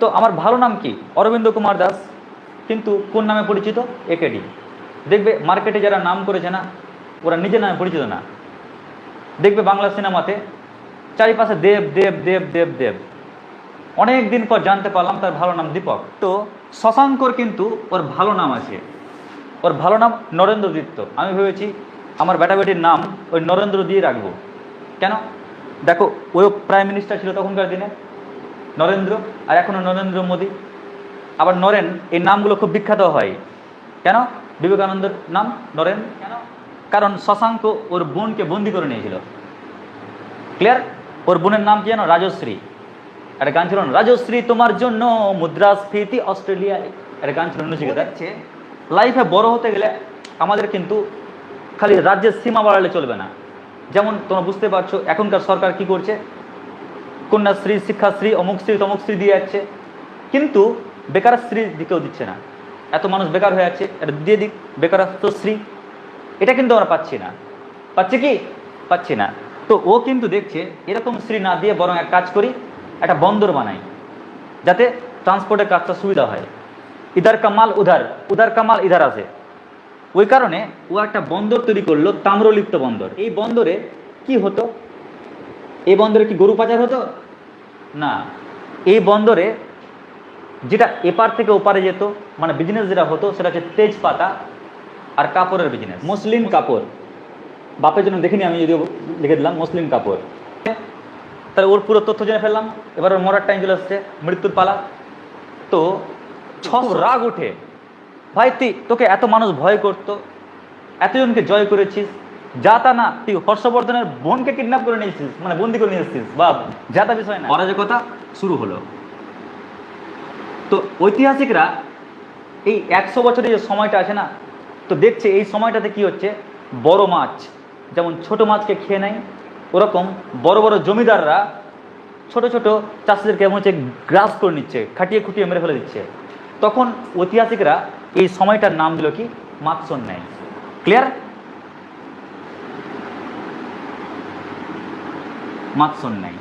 তো আমার ভালো নাম কি? অরবিন্দ কুমার দাস, কিন্তু কোন নামে পরিচিত? একেডি দেখবে মার্কেটে যারা নাম করেছে না, ওরা নিজের নামে পরিচিত না। দেখবে বাংলা সিনেমাতে চারিপাশে দেব দেব দেব দেব দেব। অনেক দিন পর জানতে পারলাম তার ভালো নাম দীপক। তো শশাঙ্কর কিন্তু ওর ভালো নাম আছে। ওর ভালো নাম নরেন্দ্র দত্ত আমি ভেবেছি আমার বেটা বেটির নাম ওই নরেন্দ্র দিয়ে রাখব। কেন? দেখো ওই প্রাইম মিনিস্টার ছিল তখনকার দিনে। নরেন্দ্র আর এখনও নরেন্দ্র মোদী। আবার নরেন এই নামগুলো খুব বিখ্যাত হয়। কেন? বিবেকানন্দের নাম নরেন। কেন কারণ শশাঙ্ক ওর বোনকে বন্দি করে নিয়েছিল। ক্লিয়ার? ওর বোনের নাম কি জানো রাজশ্রী। একটা গান ছিল রাজশ্রী তোমার জন্য মুদ্রাস্ফীতি অস্ট্রেলিয়ায়। একটা গান ছিল লাইফে বড় হতে গেলে আমাদের কিন্তু খালি রাজ্যের সীমা বাড়ালে চলবে না। যেমন তোমরা বুঝতে পারছ এখনকার সরকার কি করছে? কন্যাশ্রী শিক্ষাশ্রী অমুকশ্রী তমুকশ্রী দিয়ে যাচ্ছে। কিন্তু বেকারশ্রী দিকেও দিচ্ছে না। এত মানুষ বেকার হয়ে যাচ্ছে এটা দিয়ে দিক। বেকারত্বশ্রী এটা কিন্তু আমরা পাচ্ছি না। পাচ্ছি কি? পাচ্ছি না। তো ও কিন্তু দেখছে, এরকম শ্রী না দিয়ে বরং এক কাজ করি, একটা বন্দর বানাই, যাতে ট্রান্সপোর্টের কাজটা সুবিধা হয়। ইধার কামাল, উধার। উধার কামাল, ইধার আছে। ওই কারণে ও একটা বন্দর তৈরি করল, তাম্রলিপ্ত বন্দর। এই বন্দরে কি হতো? এই বন্দরে কি গরু পাচার হতো? না। এই বন্দরে যেটা এপার থেকে ওপারে যেত মানে বিজনেস যেটা হতো সেটা হচ্ছে তেজপাতা আর কাপড়ের বিজনেস মুসলিম কাপড়। বাপের জন্য দেখিনি আমি যদিও লিখে দিলাম মুসলিম কাপড়। তাহলে ওর পুরো তথ্য জেনে ফেললাম। এবার ওর মরার টাইম চলে আসছে মৃত্যুর পালা। তো ছশ রাগ উঠে। ভাই তুই তোকে এত মানুষ ভয় করতো এতজনকে জয় করেছিস যা তা না তুই হর্ষবর্ধনের বোনকে কিডন্যাপ করে নিয়েছিস মানে বন্দি করে নিয়েছিস বা যা তা বিষয় না। অরাজকতা শুরু হলো। তো ঐতিহাসিকরা এই একশো বছরের যে সময়টা আছে না, তো দেখছে এই সময়টাতে কি হচ্ছে? বড় মাছ, যেমন ছোট মাছকে খেয়ে নেয়, ওরকম বড় বড় জমিদাররা ছোট ছোট চাষিদেরকে এমন হচ্ছে গ্রাস করে নিচ্ছে, খাটিয়ে খুটিয়ে মেরে ফেলে দিচ্ছে। তখন ঐতিহাসিকরা এই সময়টার নাম দিল কি? মাৎসন ক্লিয়ার মাৎসন নেয়